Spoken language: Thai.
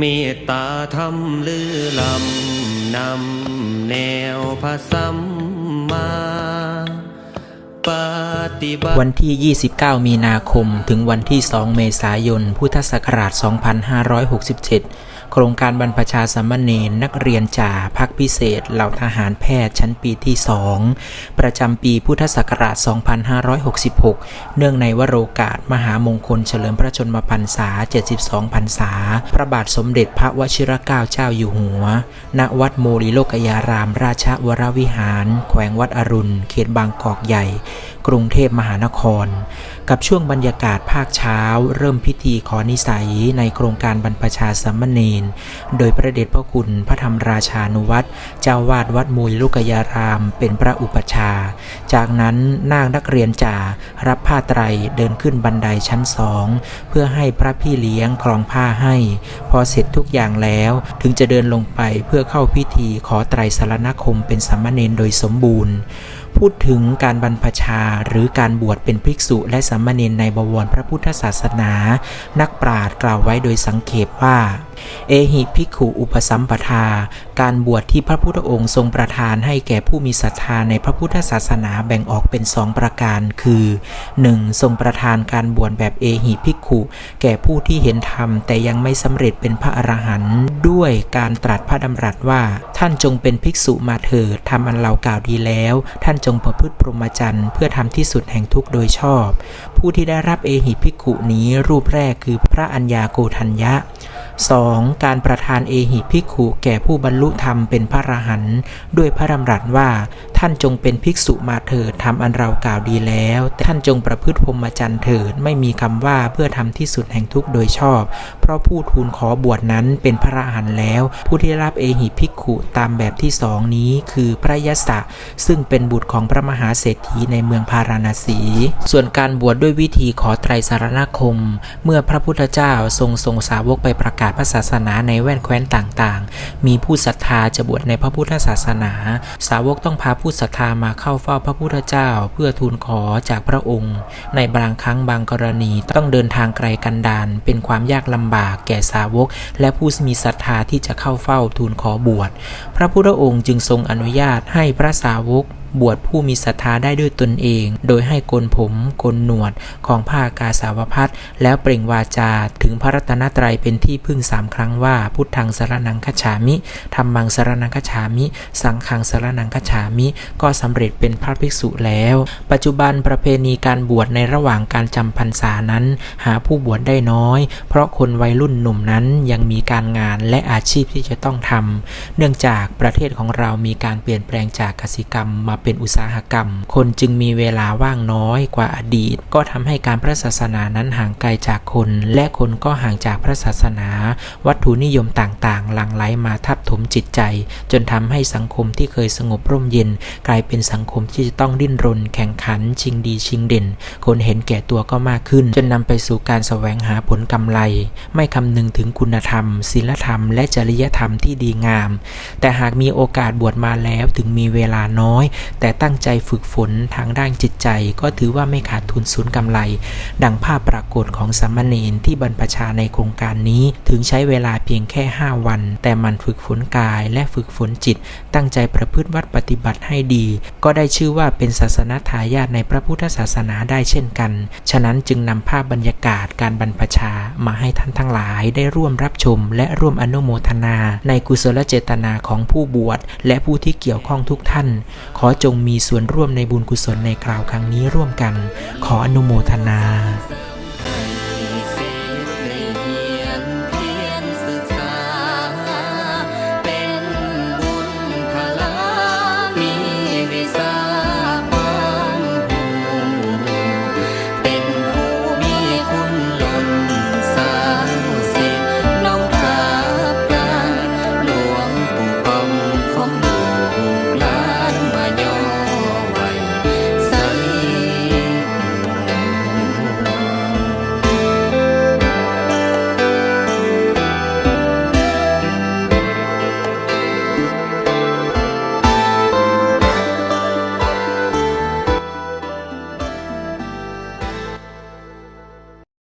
เมตตาธรรมลือลำนำแนวพระสัมมาปฏิบัติวันที่ 29 มีนาคม ถึงวันที่ 2 เมษายน พุทธศักราช 2567 โครงการบรรพชาสมเณรนักเรียนจ่าพักพิเศษ เหล่าทหารแพทย์ชั้นปีที่ 2 ประจำปีพุทธศักราช 2566 เนื่องในวโรกาสมหามงคลเฉลิมพระชนมพรรษา 72 พรรษา พระบาทสมเด็จพระวชิรเกล้าเจ้าอยู่หัว ณ วัดโมริโลกยาราม ราชวรวิหาร แขวงวัดอรุณ เขตบางกอกใหญ่กรุงเทพมหานคร กับช่วงบรรยากาศภาคเช้า เริ่มพิธีขอนิสัยในโครงการบรรพชาสามเณรโดยพระเดชพระคุณพระธรรมราชานุวัตรเจ้าวาดวัดมุยลูกยาราม เป็นพระอุปชา จากนั้นนางนักเรียนจ่ารับผ้าไตรเดินขึ้นบันไดชั้นสองเพื่อให้พระพี่เลี้ยงคลองผ้าให้ พอเสร็จทุกอย่างแล้วถึงจะเดินลงไปเพื่อเข้าพิธีขอไตรสารณคมเป็นสามเณรโดยสมบูรณ์ พูดถึงการบรรพชาหรือการบวชเป็นภิกษุและสามเณรในบวรพระพุทธศาสนา นักปราชญ์กล่าวไว้โดยสังเขปว่า เอหิภิกขุอุปสัมปทา การบวชที่พระพุทธองค์ทรงประทานให้แก่ผู้มีศรัทธาในพระพุทธศาสนาแบ่งออกเป็นสองประการคือ 1. ทรงประทานการบวชแบบเอหิภิกขุแก่ผู้ที่เห็นธรรมแต่ยังไม่สำเร็จเป็นพระอรหันต์ด้วยการตรัสพระดำรัสว่า ท่านจงเป็นภิกษุมาเถิดทำอันเรากล่าวดีแล้ว ท่านจงประพฤติพรหมจรรย์เพื่อทำที่สุดแห่งทุกข์โดยชอบ ผู้ที่ได้รับเอหิภิกขุนี้รูปแรกคือพระอัญญาโกทัญญะ 2. การประทานเอหิภิกขุแก่ผู้บรรลุธรรมเป็นพระอรหันต์ด้วยพระดำรัสว่า ท่านจงเป็นภิกษุมาเถิดทำอันเรากล่าวดีแล้ว ท่านจงประพฤติพรหมจรรย์เถิด ไม่มีคำว่าเพื่อทำที่สุดแห่งทุกข์โดยชอบ เพราะผู้ทูลขอบวชนั้นเป็นพระอรหันต์แล้ว ผู้ที่รับเอหิภิกขุตามแบบที่สองนี้คือพระยศะซึ่งเป็นบุตรของพระมหาเศรษฐีในเมืองพาราณสี ส่วนการบวชดด้วยวิธีขอไตรสารณคม เมื่อพระพุทธเจ้าทรงส่งสาวกไปประกาศพระศาสนาในแว่นแคว้นต่างๆ มีผู้ศรัทธาจะบวชในพระพุทธศาสนา สาวกต้องพาผู้ศรัทธามาเข้าเฝ้าพระพุทธเจ้า เพื่อทูลขอจากพระองค์ ในบางครั้งบางกรณีต้องเดินทางไกลกันดารเป็นความยากลำบากแก่สาวก และผู้มีศรัทธาที่จะเข้าเฝ้าทูลขอบวช พระพุทธองค์จึงทรงอนุญาตให้พระสาวก บวชผู้มีศรัทธาได้ด้วยตนเอง โดยให้โกนผมโกนหนวดของผ้ากาสาวพัดแล้วเปล่งวาจาถึงพระรัตนตรัยเป็นที่พึ่งสามครั้งว่า พุทธังสรนังคฉามิธรรมังสรนังคฉามิ สังฆังสรนังคฉามิ ก็สำเร็จเป็นพระภิกษุแล้ว ปัจจุบันประเพณีการบวชในระหว่างการจำพรรษานั้น หาผู้บวชได้น้อย เพราะคนวัยรุ่นหนุ่มนั้นยังมีการงานและอาชีพที่จะต้องทำเนื่องจากประเทศของเรามีการเปลี่ยนแปลงจากกสิกรรมมาเป็นอุตสาหกรรม คนจึงมีเวลาว่างน้อยกว่าอดีต ก็ทำให้การพระศาสนานั้นห่างไกลจากคน และคนก็ห่างจากพระศาสนา วัตถุนิยมต่างๆ หลั่งไหลมาทับถมจิตใจ จนทำให้สังคมที่เคยสงบร่มเย็น กลายเป็นสังคมที่จะต้องดิ้นรน แข่งขัน ชิงดีชิงเด่น คนเห็นแก่ตัวก็มากขึ้น จนนำไปสู่การแสวงหาผลกำไร ไม่คำนึงถึงคุณธรรมศีลธรรม และจริยธรรมที่ดีงาม แต่หากมีโอกาสบวชมาแล้วถึงมีเวลาน้อยแต่ตั้งใจฝึกฝนทางด้านจิตใจ ก็ถือว่าไม่ขาดทุนสูญกำไร ดังภาพปรากฏของสามเณรที่บรรพชาในโครงการนี้ ถึงใช้เวลาเพียงแค่ 5 วัน แต่มันฝึกฝนกายและฝึกฝนจิต ตั้งใจประพฤติวัดปฏิบัติให้ดี ก็ได้ชื่อว่าเป็นศาสนาทายาทในพระพุทธศาสนาได้เช่นกัน ฉะนั้นจึงนำภาพบรรยากาศการบรรพชามาให้ท่านทั้งหลายได้ร่วมรับชม และร่วมอนุโมทนา ในกุศลเจตนาของผู้บวชและผู้ที่เกี่ยวข้องทุกท่าน ขอจงมีส่วนร่วมในบุญกุศลในคราวครั้งนี้ร่วมกัน ขออนุโมทนา